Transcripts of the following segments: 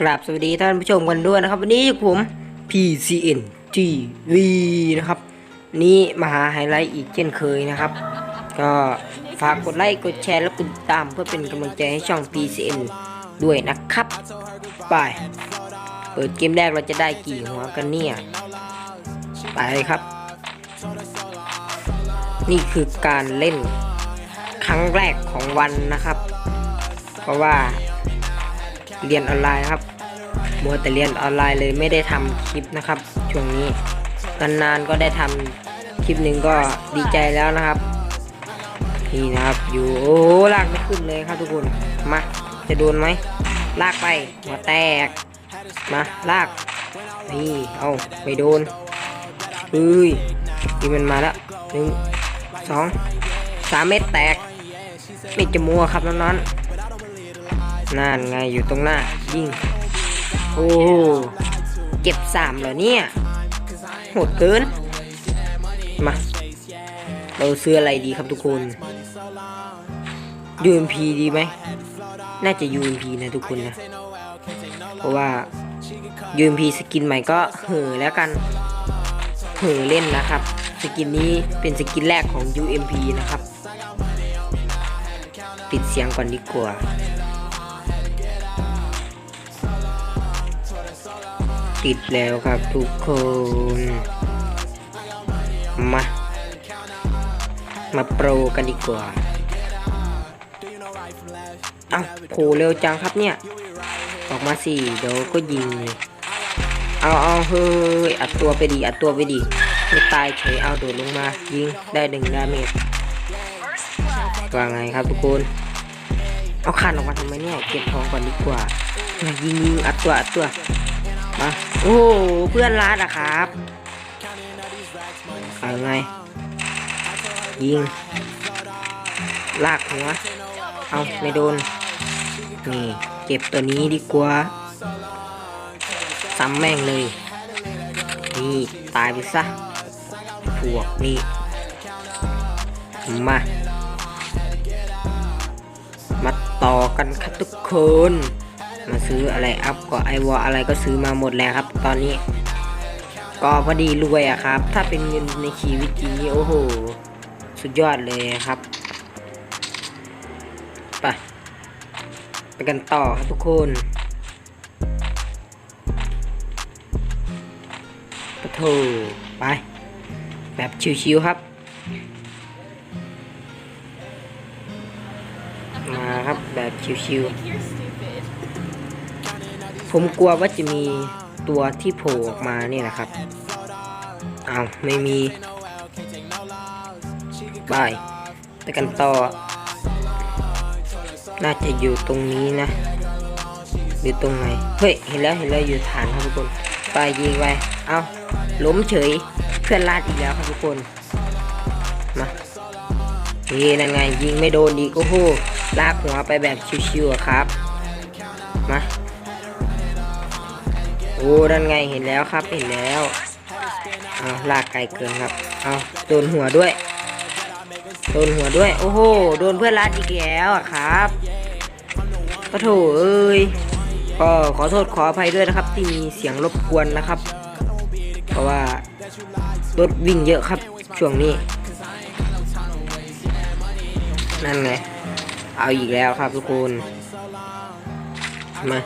กราบสวัสดีท่านผู้ชมกันด้วยนะครับ วันนี้ผม PCN TV นะครับวันนี้มาหาไฮไลท์อีกเช่นเคยนะครับ ก็ฝากกดไลค์กดแชร์และกดติดตามเพื่อเป็นกำลังใจให้ช่อง PCN ด้วยนะครับไปเปิดเกมแรกเราจะได้กี่หัวกันเนี่ยไปครับ นี่คือการเล่นครั้งแรกของวันนะครับ เพราะว่า เรียนออนไลน์ครับมัวแต่เรียนออนไลน์เลยไม่ได้ทำคลิปนะครับ ช่วงนี้นานๆก็ได้ทำคลิปหนึ่งก็ดีใจแล้วนะครับนี่นะครับอยู่โอ้ลากไม่ขึ้นเลยครับทุกคนมาจะโดนไหมลากไปหัวแตกมาลากนี่เอาไม่โดนเฮ้ยนี่มันมาแล้วหนึ่งสองสามเม็ดแตกไม่จะมัวครับน้องๆ นั่นไงอยู่ตรงหน้า ยิง โอ้เก็บสามเหรอเนี่ยโหดเกิน มา เราซื้ออะไรดีครับทุกคน UMP ดีไหม น่าจะ UMP นะทุกคนนะ เพราะว่า UMP สกินใหม่ก็เห่อแล้วกัน เห่อเล่นนะครับ สกินนี้เป็นสกินแรกของ UMP นะครับ ปิดเสียงก่อนดีกว่า ติดแล้วครับทุกคน มา มาโปรกันดีกว่าเอ้าโผล่เร็วจังครับเนี่ย ออกมาสิเดี๋ยวก็ยิงเลยเอาเอาเฮ้ย อัดตัวไปดีอัดตัวไปดีไม่ตายเฉยเอาโดดลงมา ยิงได้หนึ่งดาเมจว่าไงครับทุกคน เอาคันออกมาทำไมเนี่ย เก็บทองก่อนดีกว่า ยิงยิงอัดตัวอัดตัว มาโอ้เพื่อนรัดอะครับเอาไง ยิง ลากหัว เอาไม่โดน นี่ เก็บตัวนี้ดีกว่า ซ้ำแม่งเลย นี่ ตายไปซะพวกนี้มา มาต่อกันครับทุกคน มาซื้ออะไรอัพก็ไอวออะไรก็ซื้อมาหมดแล้วครับ ตอนนี้ ก็พอดีรวยอะครับ ถ้าเป็นเงินในชีวิตจริงนี่โอ้โห สุดยอดเลยครับไปไปกันต่อครับทุกคนปะโถไป แบบชิวๆครับมาครับแบบชิวๆ ผมกลัวว่าจะมีตัวที่โผล่ออกมาเนี่แหละครับ เอาไม่มีบายไปกันต่อ น่าจะอยู่ตรงนี้นะหรือตรงไหน เฮ้ย เห็นแล้ว เห็นแล้ว อยู่ฐานครับทุกคน ไปยิงไป เอาล้มเฉย เพื่อนลาดอีกแล้วครับทุกคน มานี่นั่นไง ยิงไม่โดนดีโอ้โห ลากหัวไปแบบชิวๆครับ มา โอ้นั่นไงเห็นแล้วครับเห็นแล้วเอาลากไกลเกินครับเอาโดนหัวด้วยโดนหัวด้วยโอ้โหโดนเพื่อนรัดอีกแล้วอะครับก็โถเอ้ยก็ขอโทษขออภัยด้วยนะครับ ที่มีเสียงรบกวนนะครับ เพราะว่ารถวิ่งเยอะครับช่วงนี้ นั่นไงเอาอีกแล้วครับทุกคนมา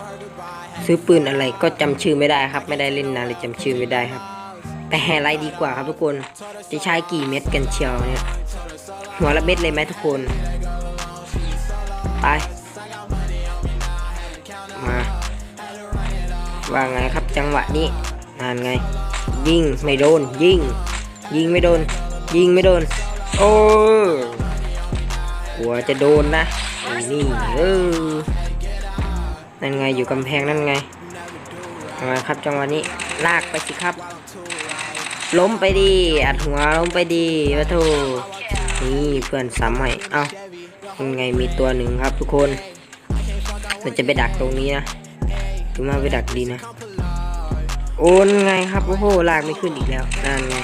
ซื้อปืนอะไรก็จำชื่อไม่ได้ครับ ไม่ได้เล่นนานเลยจำชื่อไม่ได้ครับ แต่แฮไลท์ดีกว่าครับทุกคนจะใช้กี่เม็ดกันเชียวเนี่ยหัวละเม็ดเลยไหมทุกคนไปมาว่าไงครับจังหวะนี้นานไง ยิงไม่โดน ยิง ยิงไม่โดน ยิงไม่โดน โอ้หัวจะโดนนะนี่เออ นั่นไงอยู่กำแพงนั่นไงมาครับจังหวะนี้ลากไปสิครับ ล้มไปดีอัดหัวล้มไปดีวะโถนี่เพื่อนซ้ำให้เอ้ายังไงมีตัวหนึ่งครับทุกคนเราจะไปดักตรงนี้นะถึงมาไปดักดีนะ โอนไงครับโอ้โหลากไม่ขึ้นอีกแล้วนั่นไง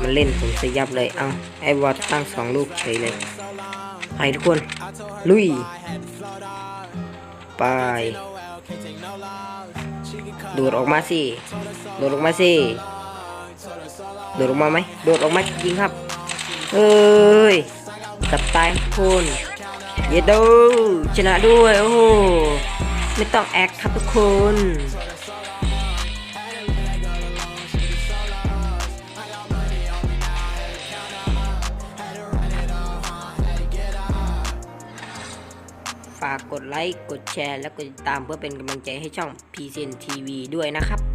มันเล่นผมสยับเลยเอ้าไอ้วอตตั้งสองลูกเฉยเลยไปทุกคนลุย ไปโดดออกมาสิโดดออกมาสิโดดออกมาไหมโดดออกมาจริงครับเอ้ยตับตายทุกคนเยดูชนะด้วยโอ้โหไม่ต้องแอคครับทุกคน ฝากกดไลค์ กดแชร์ และกดติดตามเพื่อเป็นกำลังใจให้ช่อง p c n TV ด้วยนะครับ